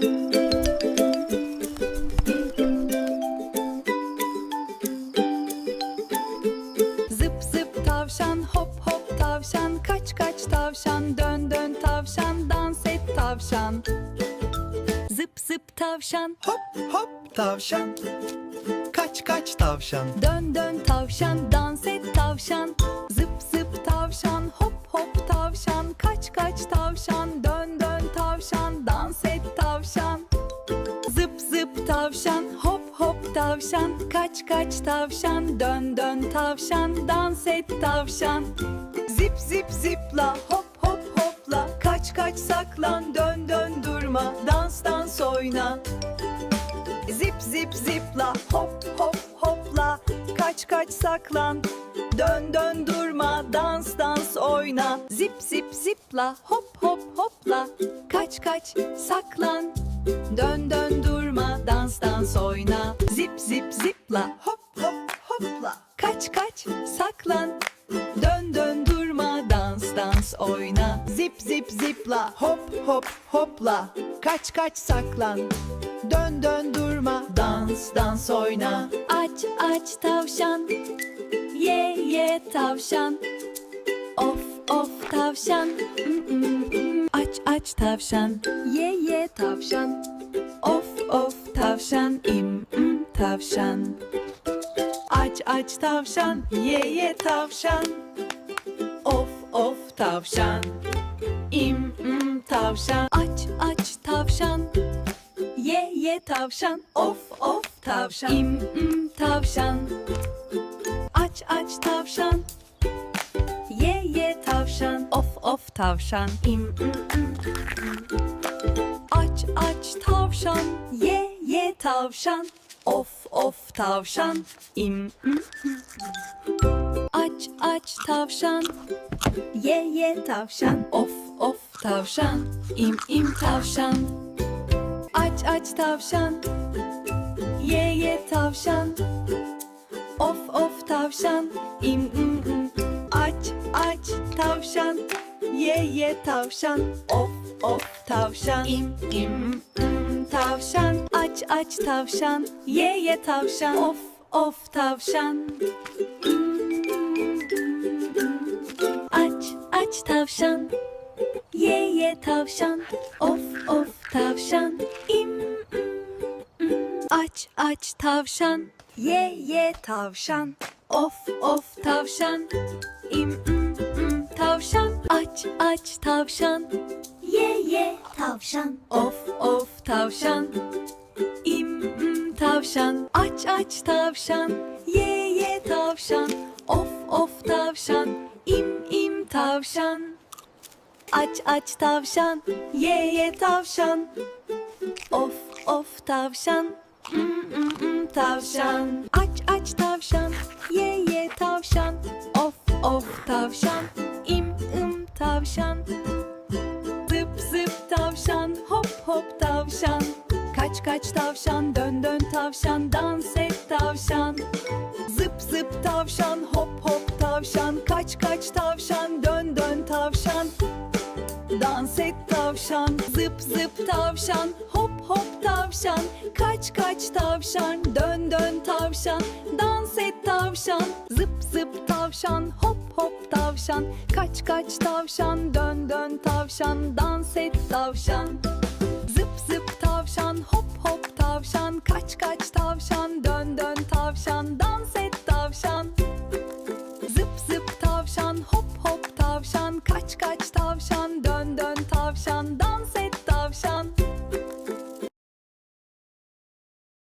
Zıp zıp tavşan hop hop tavşan Kaç kaç tavşan dön dön tavşan Dans et tavşan. Zıp zıp tavşan Hop hop tavşan Kaç kaç tavşan. Dön dön tavşan dans et tavşan. Zıp tavşan hop hop tavşan. Kaç kaç tavşan dön dön tavşan. Dans et tavşan. Zip zip zipla hop hop hopla. Kaç kaç saklan dön dön durma. Dans dans oyna. Zip zip zipla hop hop hopla. Kaç kaç saklan Dön dön durma. Dans dans oyna. Zip zip zipla hop hop hopla. Kaç kaç saklan Dön dön durma dans dans oyna. Zip zip zipla. Hop hop hopla. Kaç kaç saklan. Dön dön durma dans dans oyna. Zip zip zipla. Hop hop hopla. Kaç kaç saklan. Dön dön durma dans dans oyna. Aç aç tavşan. Ye ye tavşan. Of of tavşan. Mm, mm, mm. Aç aç tavşan. Ye ye tavşan. Of of tavşan im im tavşan. Aç aç tavşan Ye ye tavşan. Of of tavşan. İm im tavşan. Aç aç tavşan. Ye ye tavşan. Of of tavşan. İm im tavşan. Aç aç tavşan Of tavşan. İm Aç aç tavşan. Ye ye tavşan. Of of tavşan. İm im im Aç aç tavşan. Ye ye tavşan. Of of tavşan. İm im tavşan. Aç aç tavşan. Ye ye tavşan. Of of tavşan. İm im im Aç aç tavşan Ye ye tavşan. Of of tavşan. İm im. İm tavşan. Aç aç tavşan. Ye ye tavşan. Of of tavşan. Aç aç tavşan. Ye ye tavşan. Of of tavşan. İm im. Aç aç tavşan. Ye ye tavşan. Of of tavşan. İm im im. Tavşan aç aç tavşan. Ye ye tavşan. Of of tavşan. İm im tavşan. Aç aç tavşan. Ye ye tavşan. Of of tavşan. İm im tavşan. Aç aç tavşan. Ye ye tavşan. Of of tavşan. Mm, mm, mm, tavşan. Aç aç tavşan. Ye ye tavşan. Of of tavşan İm im tavşan. Zıp zıp tavşan hop hop tavşan. Kaç kaç tavşan dön dön tavşan. Dans et tavşan Zıp zıp tavşan hop hop tavşan. Kaç kaç tavşan dön dön tavşan. Dans et tavşan Zıp zıp tavşan hop hop tavşan. Kaç kaç tavşan dön dön tavşan Dans et tavşan. Zıp zıp tavşan hop hop tavşan. Kaç kaç tavşan dön dön tavşan Dans et tavşan. Zıp zıp tavşan hop hop tavşan. Kaç kaç tavşan dön